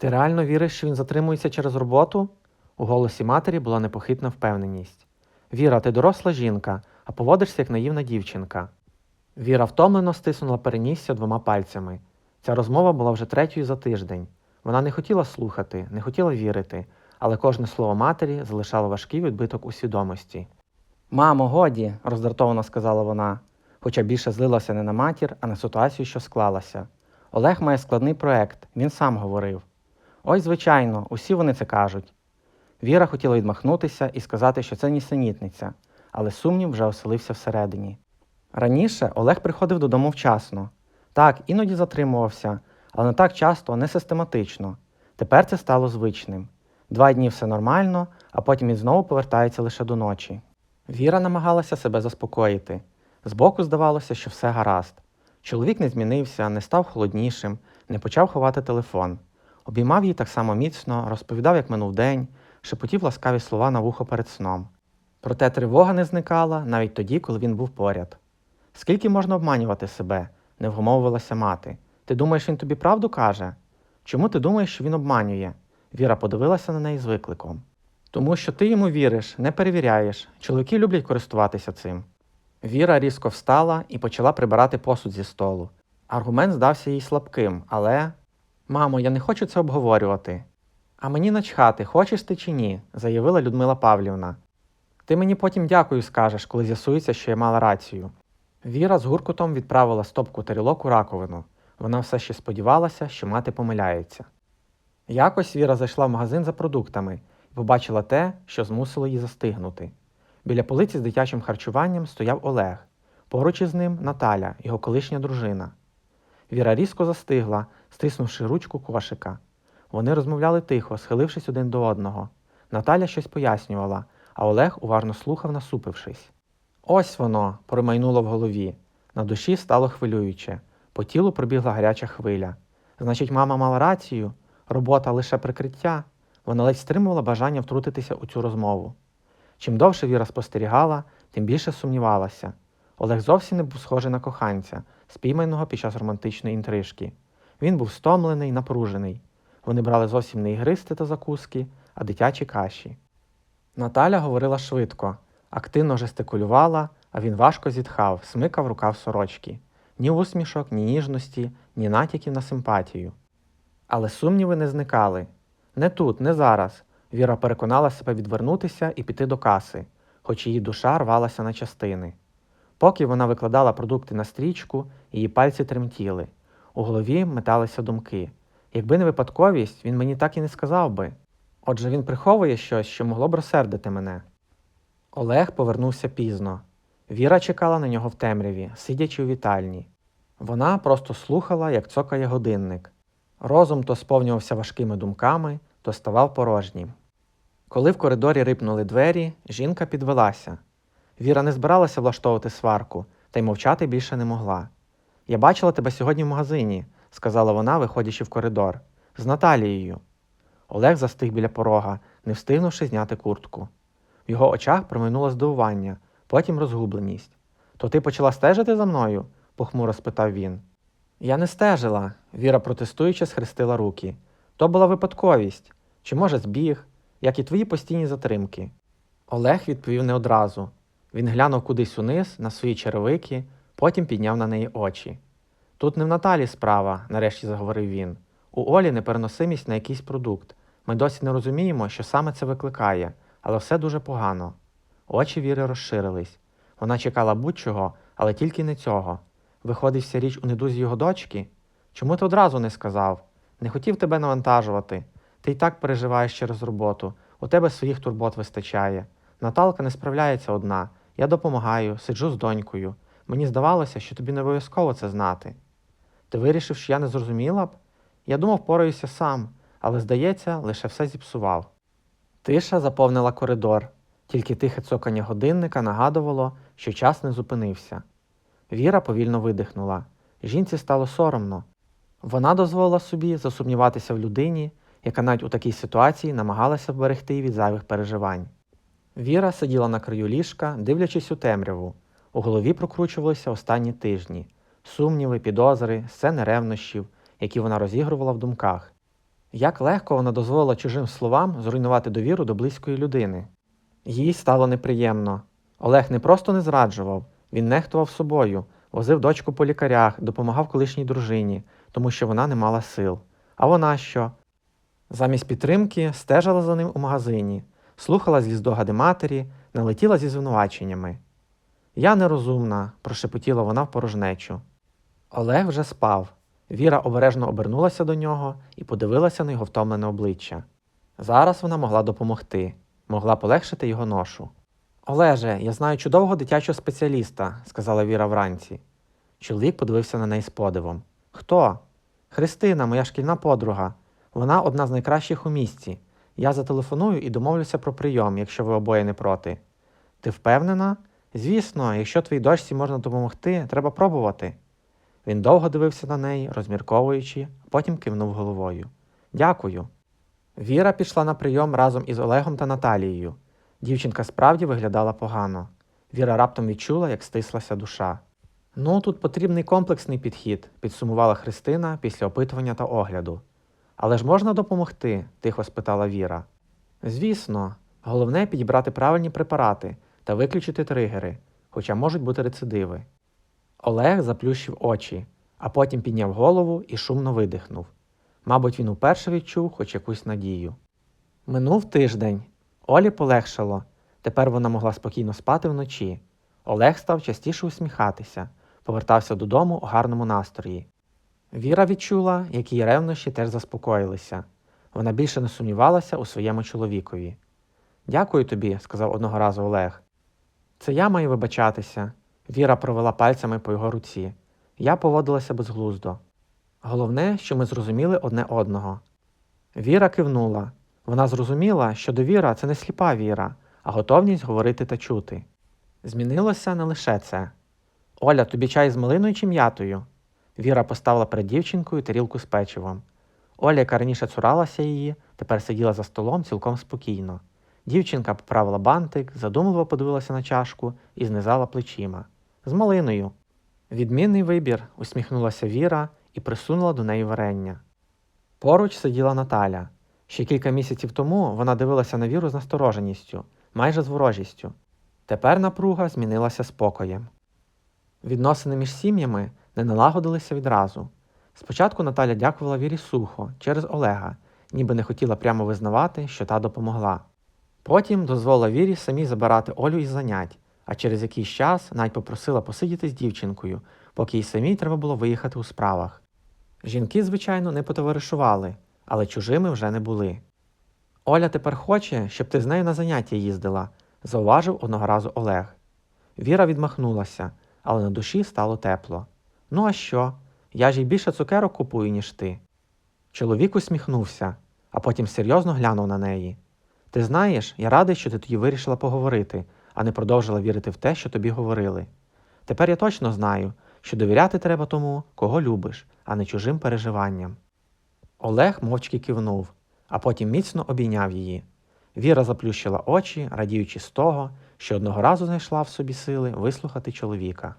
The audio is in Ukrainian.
Ти реально віриш, що він затримується через роботу? У голосі матері була непохитна впевненість. Віра, ти доросла жінка, а поводишся як наївна дівчинка. Віра втомлено стиснула перенісся двома пальцями. Ця розмова була вже третьою за тиждень. Вона не хотіла слухати, не хотіла вірити, але кожне слово матері залишало важкий відбиток у свідомості. Мамо, годі, роздратовано сказала вона, хоча більше злилася не на матір, а на ситуацію, що склалася. Олег має складний проект, він сам говорив. Ой, звичайно, усі вони це кажуть. Віра хотіла відмахнутися і сказати, що це нісенітниця, але сумнів вже оселився всередині. Раніше Олег приходив додому вчасно. Так, іноді затримувався, але не так часто, не систематично. Тепер це стало звичним. Два дні все нормально, а потім він знову повертається лише до ночі. Віра намагалася себе заспокоїти. Збоку здавалося, що все гаразд. Чоловік не змінився, не став холоднішим, не почав ховати телефон. Обіймав її так само міцно, розповідав, як минув день, шепотів ласкаві слова на вухо перед сном. Проте тривога не зникала навіть тоді, коли він був поряд. Скільки можна обманювати себе? не вгомовувалася мати. Ти думаєш, він тобі правду каже? Чому ти думаєш, що він обманює? Віра подивилася на неї з викликом. Тому що ти йому віриш, не перевіряєш. Чоловіки люблять користуватися цим. Віра різко встала і почала прибирати посуд зі столу. Аргумент здався їй слабким, але. Мамо, я не хочу це обговорювати. А мені начхати, хочеш ти чи ні, заявила Людмила Павлівна. Ти мені потім дякую скажеш, коли з'ясується, що я мала рацію. Віра з гуркутом відправила стопку тарілок у раковину. Вона все ще сподівалася, що мати помиляється. Якось Віра зайшла в магазин за продуктами і побачила те, що змусило її застигнути. Біля полиці з дитячим харчуванням стояв Олег, поруч із ним Наталя, його колишня дружина. Віра різко застигла, стиснувши ручку кошика. Вони розмовляли тихо, схилившись один до одного. Наталя щось пояснювала, а Олег уважно слухав, насупившись. Ось воно, промайнуло в голові. На душі стало хвилююче. По тілу пробігла гаряча хвиля. Значить, мама мала рацію, робота лише прикриття. Вона ледь стримувала бажання втрутитися у цю розмову. Чим довше Віра спостерігала, тим більше сумнівалася. Олег зовсім не був схожий на коханця, спійманого під час романтичної інтрижки. Він був стомлений, напружений. Вони брали зовсім не ігристи та закуски, а дитячі каші. Наталя говорила швидко, активно жестикулювала, а він важко зітхав, смикав рукав сорочки. Ні усмішок, ні ніжності, ні натяків на симпатію. Але сумніви не зникали. Не тут, не зараз. Віра переконала себе відвернутися і піти до каси, хоч її душа рвалася на частини. Поки вона викладала продукти на стрічку, її пальці тремтіли. У голові металися думки. Якби не випадковість, він мені так і не сказав би. Отже, він приховує щось, що могло б розсердити мене. Олег повернувся пізно. Віра чекала на нього в темряві, сидячи у вітальні. Вона просто слухала, як цокає годинник. Розум то сповнювався важкими думками, то ставав порожнім. Коли в коридорі рипнули двері, жінка підвелася. Віра не збиралася влаштовувати сварку, та й мовчати більше не могла. Я бачила тебе сьогодні в магазині, сказала вона, виходячи в коридор, з Наталією. Олег застиг біля порога, не встигнувши зняти куртку. В його очах проминуло здивування, потім розгубленість. То ти почала стежити за мною? похмуро спитав він. Я не стежила, Віра протестуючи, схрестила руки. То була випадковість, чи, може, збіг, як і твої постійні затримки. Олег відповів не одразу. Він глянув кудись униз на свої черевики, потім підняв на неї очі. Тут не в Наталі справа, нарешті заговорив він. У Олі непереносимість на якийсь продукт. Ми досі не розуміємо, що саме це викликає, але все дуже погано. Очі Віри розширились. Вона чекала будь-чого, але тільки не цього. Виходить вся річ у недузі його дочки? Чому ти одразу не сказав? Не хотів тебе навантажувати. Ти й так переживаєш через роботу, у тебе своїх турбот вистачає. Наталка не справляється одна. Я допомагаю, сиджу з донькою. Мені здавалося, що тобі не обов'язково це знати. Ти вирішив, що я не зрозуміла б? Я думав, пораюся сам, але, здається, лише все зіпсував. Тиша заповнила коридор, тільки тихе цокання годинника нагадувало, що час не зупинився. Віра повільно видихнула. Жінці стало соромно. Вона дозволила собі засумніватися в людині, яка навіть у такій ситуації намагалася вберегти від зайвих переживань. Віра сиділа на краю ліжка, дивлячись у темряву. У голові прокручувалися останні тижні, сумніви, підозри, сцени ревнощів, які вона розігрувала в думках. Як легко вона дозволила чужим словам зруйнувати довіру до близької людини. Їй стало неприємно. Олег не просто не зраджував, він нехтував собою, возив дочку по лікарях, допомагав колишній дружині, тому що вона не мала сил. А вона що? Замість підтримки стежила за ним у магазині, слухала злі здогади матері, налетіла зі звинуваченнями. Я нерозумна, прошепотіла вона в порожнечу. Олег вже спав. Віра обережно обернулася до нього і подивилася на його втомлене обличчя. Зараз вона могла допомогти, могла полегшити його ношу. Олеже, я знаю чудового дитячого спеціаліста, сказала Віра вранці. Чоловік подивився на неї з подивом. Хто? Христина, моя шкільна подруга. Вона одна з найкращих у місті. Я зателефоную і домовлюся про прийом, якщо ви обоє не проти. Ти впевнена? Звісно, якщо твоїй дочці можна допомогти, треба пробувати. Він довго дивився на неї, розмірковуючи, потім кивнув головою. Дякую. Віра пішла на прийом разом із Олегом та Наталією. Дівчинка справді виглядала погано. Віра раптом відчула, як стислася душа. Ну, тут потрібний комплексний підхід, підсумувала Христина після опитування та огляду. Але ж можна допомогти? тихо спитала Віра. Звісно, головне підібрати правильні препарати та виключити тригери, хоча можуть бути рецидиви. Олег заплющив очі, а потім підняв голову і шумно видихнув. Мабуть, він уперше відчув хоч якусь надію. Минув тиждень. Олі полегшало. Тепер вона могла спокійно спати вночі. Олег став частіше усміхатися, повертався додому у гарному настрої. Віра відчула, як її ревнощі теж заспокоїлися. Вона більше не сумнівалася у своєму чоловікові. Дякую тобі, сказав одного разу Олег. Це я маю вибачатися. Віра провела пальцями по його руці. Я поводилася безглуздо. Головне, що ми зрозуміли одне одного. Віра кивнула. Вона зрозуміла, що довіра це не сліпа віра, а готовність говорити та чути. Змінилося не лише це. Оля, тобі чай з малиною чи м'ятою? Віра поставила перед дівчинкою тарілку з печивом. Оля, яка раніше цуралася її, тепер сиділа за столом цілком спокійно. Дівчинка поправила бантик, задумливо подивилася на чашку і знизала плечима. З малиною. Відмінний вибір, усміхнулася Віра і присунула до неї варення. Поруч сиділа Наталя. Ще кілька місяців тому вона дивилася на віру з настороженістю, майже з ворожістю. Тепер напруга змінилася спокоєм. Відносини між сім'ями не налагодилися відразу. Спочатку Наталя дякувала Вірі сухо, через Олега, ніби не хотіла прямо визнавати, що та допомогла. Потім дозволила Вірі самій забирати Олю із занять, а через якийсь час навіть попросила посидіти з дівчинкою, поки їй самій треба було виїхати у справах. Жінки, звичайно, не потоваришували, але чужими вже не були. Оля тепер хоче, щоб ти з нею на заняття їздила, зауважив одного разу Олег. Віра відмахнулася, але на душі стало тепло. Ну а що? Я ж їй більше цукерок купую, ніж ти. Чоловік усміхнувся, а потім серйозно глянув на неї. Ти знаєш, я радий, що ти тоді вирішила поговорити, а не продовжила вірити в те, що тобі говорили. Тепер я точно знаю, що довіряти треба тому, кого любиш, а не чужим переживанням. Олег мовчки кивнув, а потім міцно обійняв її. Віра заплющила очі, радіючи з того, що одного разу знайшла в собі сили вислухати чоловіка.